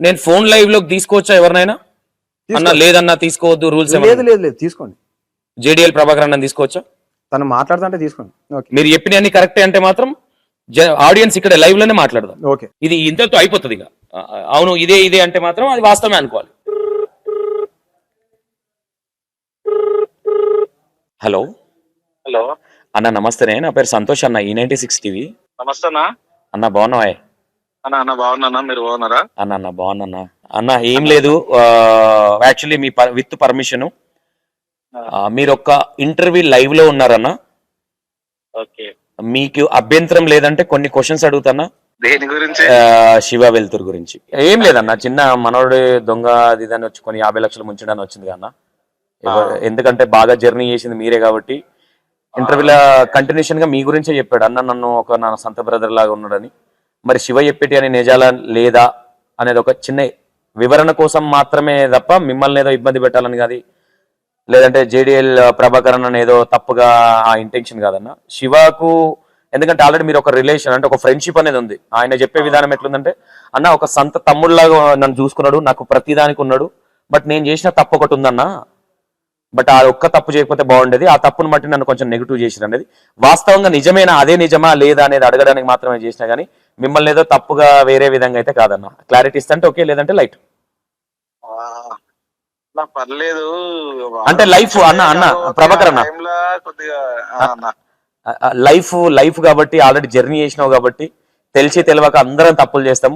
నేను ఫోన్ లైవ్లోకి తీసుకోవచ్చా ఎవరినైనా? అన్న. లేదన్నా తీసుకోవద్దు రూల్స్ లేదు లేదు లేదు తీసుకోండి. జేడిఎల్ ప్రభాకర్ అన్న తీసుకోవచ్చా? తను మాట్లాడుతుంటే తీసుకోండి. ఓకే. మీరు చెప్పిన అన్ని కరెక్టే అంటే మాత్రం ఆడియన్స్ ఇక్కడ లైవ్లోనే మాట్లాడదాం. ఓకే. ఇది ఇంతతో అయిపోతుంది ఇక. అవును ఇదే ఇదే అంటే మాత్రం అది వాస్తవమే అనుకోవాలి. హలో. హలో. అన్న నమస్తేనే. నా పేరు సంతోష్ అన్న. ఈ నైన్టీ సిక్స్ టీవీ. నమస్తే అన్న అన్న బాగున్నావా? అన్న అన్న బాగున్నా మీరు బాగున్నారా? అన్న అన్న బాగున్నా అన్న. ఏం లేదు. యాక్చువల్లీ మీ విత్ పర్మిషన్ మీరు ఒక ఇంటర్వ్యూ లైవ్లో ఉన్నారన్న ఓకే. మీకు అభ్యంతరం లేదంటే కొన్ని క్వశ్చన్స్ అడుగుతానా? దేని గురించి? శివ వెలుతురు గురించి. ఏం లేదన్న చిన్న మనోడు దొంగ అది దాన్ని వచ్చి కొన్ని యాభై లక్షలు ముంచడానికి వచ్చింది అన్న. ఎందుకంటే బాగా జర్నీ చేసింది మీరే కాబట్టి. ఇంటర్వ్యూలో కంటిన్యూషన్గా మీ గురించే చెప్పాడు. అన్న నన్ను ఒక నా సంత బ్రదర్ లాగా ఉన్నాడని. మరి శివ చెప్పేటి అనే నిజాల లేదా అనేది ఒక చిన్న వివరణ కోసం మాత్రమే తప్ప మిమ్మల్ని ఏదో ఇబ్బంది పెట్టాలని కాదు. లేదంటే జేడిఎల్ ప్రభాకరన్ అని ఏదో తప్పుగా ఆ ఇంటెన్షన్ కాదన్న. శివకు ఎందుకంటే ఆల్రెడీ మీరు ఒక రిలేషన్ అంటే ఒక ఫ్రెండ్షిప్ అనేది ఉంది. ఆయన చెప్పే విధానం ఎట్లుందంటే అన్న ఒక సంత తమ్ముళ్ళలాగా నన్ను చూసుకున్నాడు నాకు ప్రతిదానికి ఉన్నాడు బట్ నేను చేసిన తప్పు ఒకటి ఉందన్న బట్ ఆ ఒక్క తప్పు చేయకపోతే బాగుండేది ఆ తప్పును బట్టి నన్ను కొంచెం నెగిటివ్ చేసిన అనేది. వాస్తవంగా నిజమేనా అదే నిజమా లేదా అనేది అడగడానికి మాత్రమే చేసినా కానీ మిమ్మల్ని ఏదో తప్పుగా వేరే విధంగా అయితే కాదన్న. క్లారిటీ ఇస్తే ఓకే లేదంటే లైట్ పర్లేదు. అంటే life అన్న, అన్న, ప్రభాకర్ అన్న. లైఫ్ లైఫ్ కాబట్టి ఆల్రెడీ జర్నీ చేసినావు కాబట్టి తెలిసి తెలియక అందరం తప్పులు చేస్తాం.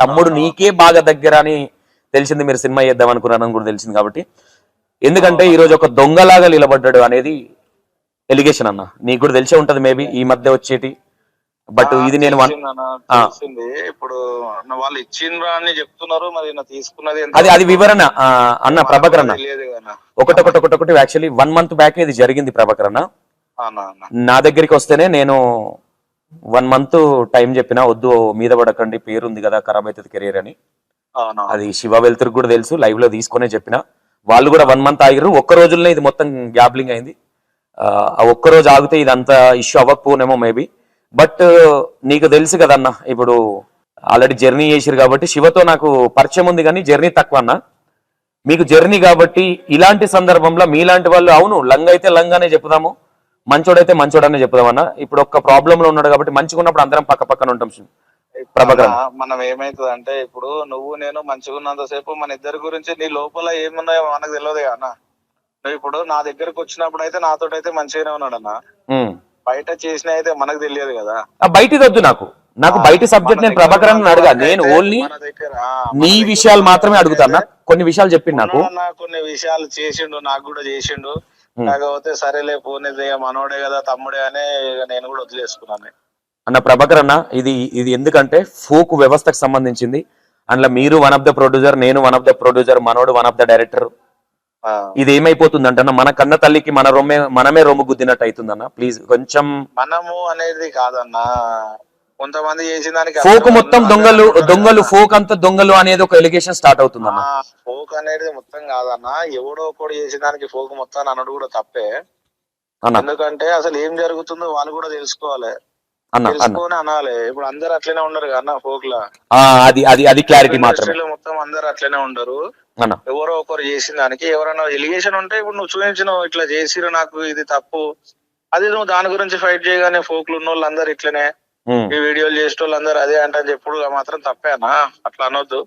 తమ్ముడు నీకే బాగా దగ్గర అని తెలిసింది మీరు సినిమా చేద్దాం అనుకున్నారని కూడా తెలిసింది కాబట్టి. ఎందుకంటే ఈ రోజు ఒక దొంగలాగా నిలబడ్డాడు అనేది ఎలిగేషన్ అన్న. నీకు కూడా తెలిసే ఉంటది మేబీ ఈ మధ్య వచ్చేటి. బట్ ఇది నేను తెలిసింది ఇప్పుడు వాళ్ళు ఇచ్చిండ్రా అని చెప్తున్నారు మరి తీసుకున్నది? అది అది వివరణ అన్న ప్రభాకర్ అన్న. ఒకటి ఒకటి ఒకటి ఒకటి యాక్చువల్లీ వన్ మంత్ బ్యాక్ ఇది జరిగింది ప్రభాకర్ అన్న. నా దగ్గరికి వస్తేనే నేను వన్ మంత్ టైం చెప్పిన వద్దు మీద పడకండి పేరు ఉంది కదా ఖరాబ్ అవుతుంది కెరీర్ అని. అది శివ వెళ్తురు కూడా తెలుసు లైవ్లో తీసుకునే చెప్పిన. వాళ్ళు కూడా వన్ మంత్ ఆగిరు ఒక్క రోజుల్లో ఇది మొత్తం గ్యాబ్లింగ్ అయింది. ఆ ఆ ఒక్క రోజు ఆగితే ఇదంతా ఇష్యూ అవ్వకపోనేమో మేబీ బట్ నీకు తెలుసు కదన్న ఇప్పుడు ఆల్రెడీ జర్నీ చేసిరు కాబట్టి శివతో నాకు పరిచయం ఉంది కానీ జర్నీ తక్కువ అన్న మీకు జర్నీ కాబట్టి ఇలాంటి సందర్భంలో మీలాంటి వాళ్ళు అవును లంగ్ అయితే లంగ్ అనే చెప్పుదాము మంచోడైతే మంచోడనే చెప్పుదామన్న. ఇప్పుడు ఒక్క ప్రాబ్లం లో ఉన్నాడు కాబట్టి మంచిగా ఉన్నప్పుడు అందరం పక్క పక్కన ఉంటాం ప్రభాకర్. మనం ఏమైతుంది అంటే ఇప్పుడు నువ్వు నేను మంచిగా ఉన్నంత సేపు మన ఇద్దరి గురించి నీ లోపల ఏమున్నాయో మనకు తెలియదు అన్న. నువ్వు ఇప్పుడు నా దగ్గరకు వచ్చినప్పుడు అయితే నాతో అయితే మంచిగానే ఉన్నాడు అన్న. బయట చేసిన అయితే మనకు తెలియదు కదా. ఆ బయటిది వద్దు నాకు. నాకు బయటి సబ్జెక్ట్ నేను ప్రభాకర్ అడగా. నేను ఓన్లీ నీ విషయాలు మాత్రమే అడుగుతాను కొన్ని విషయాలు చెప్పింది నాకు. కొన్ని విషయాలు చేసిండు నాకు కూడా చేసిండు. కాకపోతే సరేలే పోనీ మనోడే కదా తమ్ముడే అనే నేను కూడా వదిలేసుకున్నాను. అన్న ప్రభాకర్ అన్న ఇది ఇది ఎందుకంటే ఫోక్ వ్యవస్థకు సంబంధించింది. అందులో మీరు వన్ ఆఫ్ ద ప్రొడ్యూసర్ నేను వన్ ఆఫ్ ద ప్రొడ్యూసర్ మనోడు వన్ ఆఫ్ ద డైరెక్టర్ ఇది ఏమైపోతుంది అంటే మన కన్న తల్లికి మన రొమ్మే మనమే రొమ్ము గుద్దినట్టు అవుతుందన్న ప్లీజ్. కొంచెం మనము అనేది కాదన్నా. కొంతమంది చేసిన దానికి ఫోక్ మొత్తం. దొంగలు దొంగలు ఫోక్ అంతా దొంగలు అనేది ఒక ఎలిగేషన్ స్టార్ట్ అవుతుందన్న. ఆ ఫోక్ అనేది మొత్తం కాదన్నా. ఎవడో ఒకడు చేసిన దానికి ఫోక్ మొత్తం అనడు కూడా తప్పే. అన్న. ఎందుకంటే అసలు ఏం జరుగుతుందో వాళ్ళు కూడా తెలుసుకోవాలి. అన్న అన్న. తెలుసుకొని అనాలి. ఇప్పుడు అందరు అట్లనే ఉండరు కదా అన్న ఫోక్ లా అది అది అది క్లారిటీ ఇండస్ట్రీలో మొత్తం అందరు అట్లనే ఉండరు. అన్న ఎవరో ఒకరు చేసిన దానికి ఎవరైనా ఎలిగేషన్ ఉంటే ఇప్పుడు నువ్వు చూపించినావు ఇట్లా చేసిరు నాకు ఇది తప్పు. అది నువ్వు దాని గురించి ఫైట్ చేయగానే ఫోక్లు ఉన్న వాళ్ళు అందరు ఇట్లనే. ఈ వీడియోలు చేసే వాళ్ళు అందరు అదే అంటే చెప్పుడు మాత్రం తప్పేనా అట్లా అనొద్దు.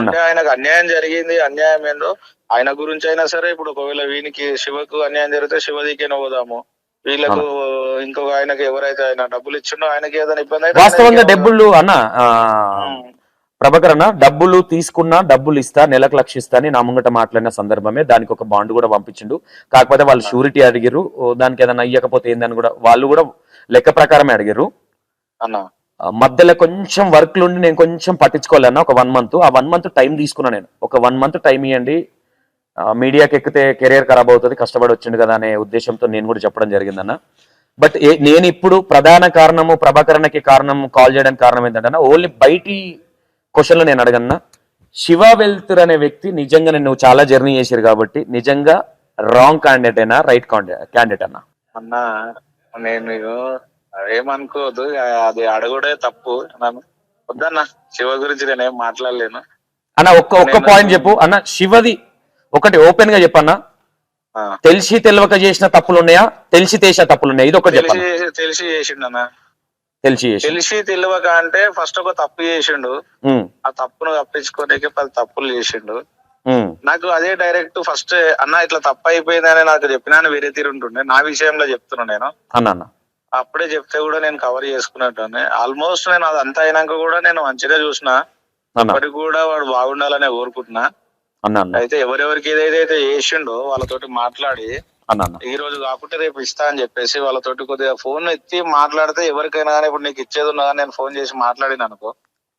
ఉంటే ఆయనకు అన్యాయం జరిగింది అన్యాయం ఏందో ఆయన గురించి అయినా సరే ఇప్పుడు ఒకవేళ వీనికి శివకు అన్యాయం జరిగితే శివదికే పోదాము. వీళ్ళకు ఇంకొక ఆయనకి ఎవరైతే ఆయన డబ్బులు ఇచ్చిండో ఆయనకి ఏదైనా ఇబ్బంది అయితే వాస్తవంగా డబ్బులు అన్న ఆ, ఉమ్. ప్రభాకర్ అన్న డబ్బులు తీసుకున్నా డబ్బులు ఇస్తా నెలకు లక్ష ఇస్తా అని నా ముంగట మాట్లాడిన సందర్భమే దానికి ఒక బాండ్ కూడా పంపించిండు. కాకపోతే వాళ్ళు షూరిటీ అడిగారు దానికి ఏదైనా ఇయ్యకపోతే ఏందని కూడా వాళ్ళు కూడా లెక్క ప్రకారమే అడిగారు మధ్యలో కొంచెం వర్క్లు ఉండి నేను కొంచెం పట్టించుకోలేను? ఒక వన్ మంత్. ఆ వన్ మంత్ టైం తీసుకున్నా నేను. ఒక వన్ మంత్ టైం ఇవ్వండి మీడియాకి ఎక్కితే కెరీర్ ఖరాబ్ అవుతుంది కష్టపడి వచ్చిండు కదా అనే ఉద్దేశంతో నేను కూడా చెప్పడం జరిగిందన్న. బట్ ఏ- నేను ఇప్పుడు ప్రధాన కారణము ప్రభాకరణకి కారణం కాల్ చేయడానికి కారణం ఏంటంటే ఓన్లీ బయటి క్వశ్చన్లో నేను అడగన్నా. శివ వెల్తుర్ అనే వ్యక్తి నిజంగా నేను చాలా జర్నీ చేశారు కాబట్టి నిజంగా రాంగ్ క్యాండిడేట్ అయినా రైట్ క్యాండిడేట్ అన్నా. అన్న నేను ఏమనుకోవద్దు అది అడుగుడే తప్పు వద్దన్న శివ గురించి నేనేం మాట్లాడలేను. అన్న ఒక్క ఒక్క పాయింట్ చెప్పు. అన్న శివది ఒకటి ఓపెన్గా చెప్పన్న. తెలిసి తెలియక చేసిన తప్పులు ఉన్నాయా తెలిసి చేసిన తప్పులు ఉన్నాయా ఇది ఒకటి తెలిసి తెలిసి చేసిండన్న తెలిసి తెలిసి తెలియక అంటే ఫస్ట్ ఒక తప్పు చేసిండు. ఆ తప్పును తప్పించుకోనికి పది తప్పులు చేసిండు. నాకు అదే డైరెక్ట్ ఫస్ట్ అన్న ఇట్లా తప్పు అయిపోయిందని నాకు చెప్పినా వేరే తీరు ఉంటుండే. నా విషయంలో చెప్తున్నా నేను. అన్న అప్పుడే చెప్తే కూడా నేను కవర్ చేసుకున్నట్టు ఆల్మోస్ట్ నేను అది అంతా అయినాక కూడా నేను మంచిగా చూసిన. అన్న. ఇప్పటికి కూడా వాడు బాగుండాలనే కోరుకుంటున్నా. అయితే ఎవరెవరికి ఏదైతే చేసిండో వాళ్ళతోటి మాట్లాడి అన్న ఈ రోజు కాకుంటే రేపు ఇస్తా అని చెప్పేసి వాళ్ళతోటి కొద్దిగా ఫోన్ ఎత్తి మాట్లాడితే ఎవరికైనా కానీ ఇప్పుడు నీకు ఇచ్చేది ఉన్నా నేను ఫోన్ చేసి మాట్లాడిన అనుకో.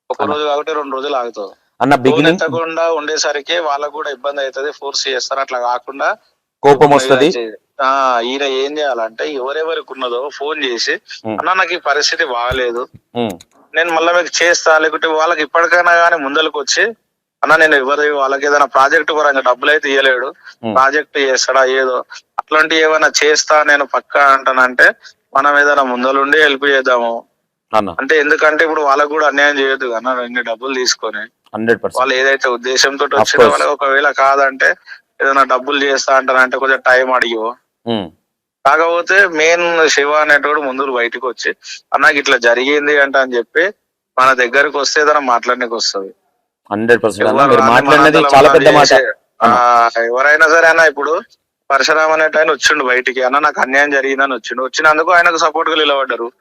ఒక రోజు కాకుంటే రెండు రోజులు ఆగుతావు. అన్న ఫోన్ బిగినింగ్ ఎత్తకుండా ఉండేసరికి వాళ్ళకు కూడా ఇబ్బంది అవుతుంది ఫోర్స్ చేస్తారు. అట్లా కాకుండా కోపం వస్తది? ఆ ఈయన ఏం చేయాలంటే ఎవరెవరికి ఉన్నదో ఫోన్ చేసి. అన్న నాకు ఈ పరిస్థితి బాగలేదు నేను మళ్ళీ మీకు చేస్తా. లేకుంటే వాళ్ళకి ఇప్పటికైనా కానీ ముందరకు వచ్చి అన్న నేను ఎవరి వాళ్ళకి ఏదైనా ప్రాజెక్ట్ పరంగా డబ్బులు అయితే ఇవ్వలేడు. ప్రాజెక్ట్ చేస్తాడా ఏదో. అట్లాంటి ఏమైనా చేస్తా నేను పక్కా అంటానంటే మనం ఏదైనా ముందలుండి హెల్ప్ చేద్దాము. అంటే ఎందుకంటే ఇప్పుడు వాళ్ళకు కూడా అన్యాయం చేయొద్దు అన్న ఇన్ని డబ్బులు తీసుకొని. Hundred percent. వాళ్ళు ఏదైతే ఉద్దేశంతో వచ్చిన. వాళ్ళకి ఒకవేళ కాదంటే ఏదైనా డబ్బులు చేస్తా అంటారంటే కొంచెం టైం అడిగో కాకపోతే మెయిన్ శివ అనేటోడు ముందు బయటకు వచ్చి అన్నకి ఇట్లా జరిగింది అంట అని చెప్పి మన దగ్గరకు వస్తే ఏదైనా మాట్లాడడానికి వస్తుంది. హండ్రెడ్ పర్సెంట్ మీరు మాట్లాడినది మాటలు చాలా పెద్ద మాట. చేసే- ఎవరైనా సరే అన్న ఇప్పుడు పరశురామ్ అనేట ఆయన వచ్చిండు బయటికి. అన్న నాకు అన్యాయం జరిగిందని వచ్చిండు. వచ్చినందుకు ఆయనకు సపోర్ట్గా నిలబడ్డారు.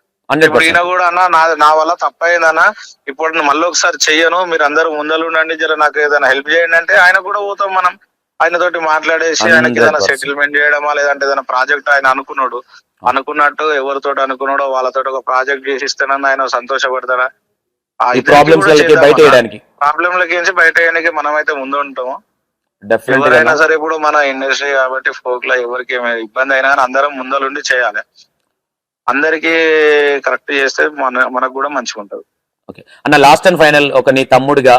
ఇప్పుడు ఈయన కూడా అన్న నా నా వల్ల తప్పైందన్న ఇప్పుడు మళ్ళీ ఒకసారి చెయ్యను. మీరు అందరూ ముందలు ఉండండి. జర నాకు ఏదైనా హెల్ప్ చేయండి అంటే ఆయన కూడా పోతాం మనం. ఆయన తోటి మాట్లాడేసి ఆయనకి ఏదైనా 100%. సెటిల్మెంట్ చేయడమా లేదంటే ఏదైనా ప్రాజెక్ట్ ఆయన అనుకున్నాడు. అనుకున్నట్టు ఎవరితో అనుకున్నాడో వాళ్ళతో ఒక ప్రాజెక్ట్ చేసిస్తేనన్నా ఆయన సంతోషపడతాడా? ఈ ప్రాబ్లమ్స్ బయట వేయడానికి. బయట మనం అయితే ముందు ఉంటాము ఎవరైనా సరే ఇప్పుడు మన ఇండస్ట్రీ కాబట్టి ఫోక్లో ఎవరికి ఇబ్బంది అయినా కానీ అందరం ముందలుండి చేయాలి. అందరికి కరెక్ట్ చేస్తే మన మనకు కూడా మంచిగా ఉంటది ఓకే అన్న లాస్ట్ అండ్ ఫైనల్ ఒక నీ తమ్ముడిగా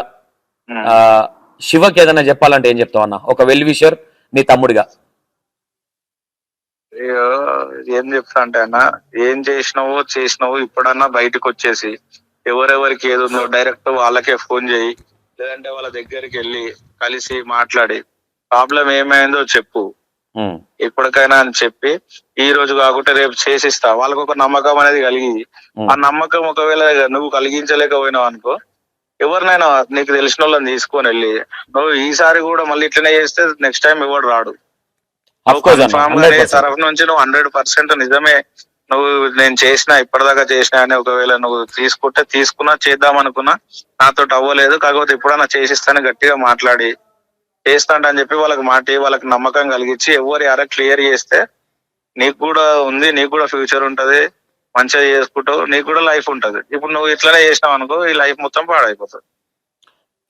శివకి ఏదైనా చెప్పాలంటే ఏం చెప్తావు అన్న? ఒక వెల్ విషర్ నీ తమ్ముడిగా. ఏం చెప్తా అంటే అన్న ఏం చేసినావో చేసినావో ఇప్పుడన్నా బయటకు వచ్చేసి ఎవరెవరికి ఏది ఉందో డైరెక్ట్ వాళ్ళకే ఫోన్ చేయి. లేదంటే వాళ్ళ దగ్గరికి వెళ్ళి కలిసి మాట్లాడి. ప్రాబ్లం ఏమైందో చెప్పు. ఉమ్, ఇప్పటికైనా అని చెప్పి ఈ రోజు కాకుంటే రేపు చేసిస్తా. వాళ్ళకు ఒక నమ్మకం అనేది కలిగి. ఆ నమ్మకం ఒకవేళ నువ్వు కలిగించలేకపోయినావు అనుకో ఎవరినైనా నీకు తెలిసిన వాళ్ళని తీసుకొని వెళ్ళి నువ్వు ఈసారి కూడా మళ్ళీ ఇట్లనే చేస్తే నెక్స్ట్ టైం ఎవడు రాడు. Of course అన్న, కన్ఫామ్గా 100%. నీ తరఫు నుంచి నువ్వు హండ్రెడ్ పర్సెంట్ నిజమే నువ్వు నేను చేసిన ఇప్పటిదాకా చేసిన అని ఒకవేళ నువ్వు తీసుకుంటే తీసుకున్నా చేద్దాం అనుకున్నా నాతో అవ్వలేదు కాకపోతే ఎప్పుడన్నా చేసిస్తాను గట్టిగా మాట్లాడి చేస్తాంట అని చెప్పి వాళ్ళకి మాటి వాళ్ళకి నమ్మకం కలిగించి ఎవరు యారా క్లియర్ చేస్తే నీకు కూడా ఉంది నీకు కూడా ఫ్యూచర్ ఉంటది మంచిగా చేసుకుంటావు నీకు కూడా లైఫ్ ఉంటది ఇప్పుడు నువ్వు ఇట్లనే చేసినావు అనుకో ఈ లైఫ్ మొత్తం పాడైపోతుంది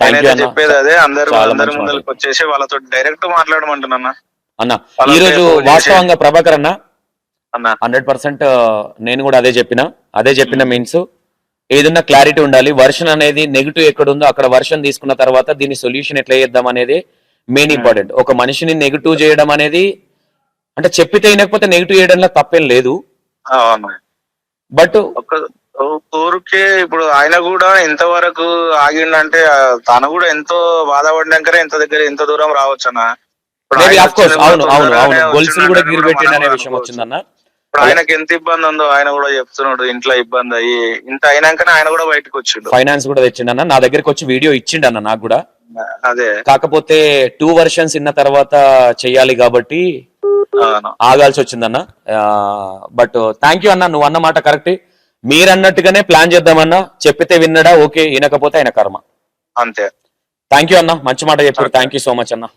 నేనైతే. చెప్పేది అదే అందరు అందరి ముందరికి. వచ్చేసి వాళ్ళతో డైరెక్ట్ మాట్లాడమంటున్నా అన్న ఈ రోజు వాస్తవంగా ప్రభాకర్ అన్న హండ్రెడ్ పర్సెంట్ నేను కూడా అదే చెప్పిన. అదే చెప్పిన మీన్స్ ఏదన్నా క్లారిటీ ఉండాలి. వర్షన్ అనేది నెగిటివ్ ఎక్కడ ఉందో అక్కడ వర్షన్ తీసుకున్న తర్వాత దీని సొల్యూషన్ ఎట్లా చేద్దాం అనేది మెయిన్ ఇంపార్టెంట్. ఒక మనిషిని నెగిటివ్ చేయడం అనేది అంటే చెప్పితే వినకపోతే నెగిటివ్ చేయడంలో తప్పేం లేదు. బట్ ఒక ఊరికే ఇప్పుడు ఆయన కూడా ఎంతవరకు ఆగిండంటే తను కూడా ఎంతో బాధపడినాకనే ఎంత దగ్గర ఎంత దూరం రావచ్చు అన్న అవును అవును అవును. గొలుసులు కూడా గిరి పెట్టిండు అనే మనం విషయం. వచ్చిందన్న. ఇప్పుడు ఆయనకి ఎంత ఇబ్బంది ఉందో ఆయన కూడా చెప్తున్నాడు ఇంట్లో ఇబ్బంది అయ్యి ఇంత అయినాకనే ఆయన కూడా బయటకు వచ్చిండు. ఫైనాన్స్ కూడా తెచ్చిండన్న నా దగ్గరికి వచ్చి వీడియో ఇచ్చిండన్న నాకు కూడా. అదే. కాకపోతే టూ వర్షన్స్ ఇన్న తర్వాత చెయ్యాలి కాబట్టి ఆగాల్సి వచ్చిందన్న. బట్ థ్యాంక్ యూ అన్న నువ్వు అన్న మాట కరెక్ట్ మీరు అన్నట్టుగానే ప్లాన్ చేద్దామన్నా. చెప్పితే విన్నడా ఓకే వినకపోతే ఆయన కర్మ. అంతే. థ్యాంక్ యూ అన్న మంచి మాట చెప్పారు. థ్యాంక్ యూ సో మచ్ అన్న.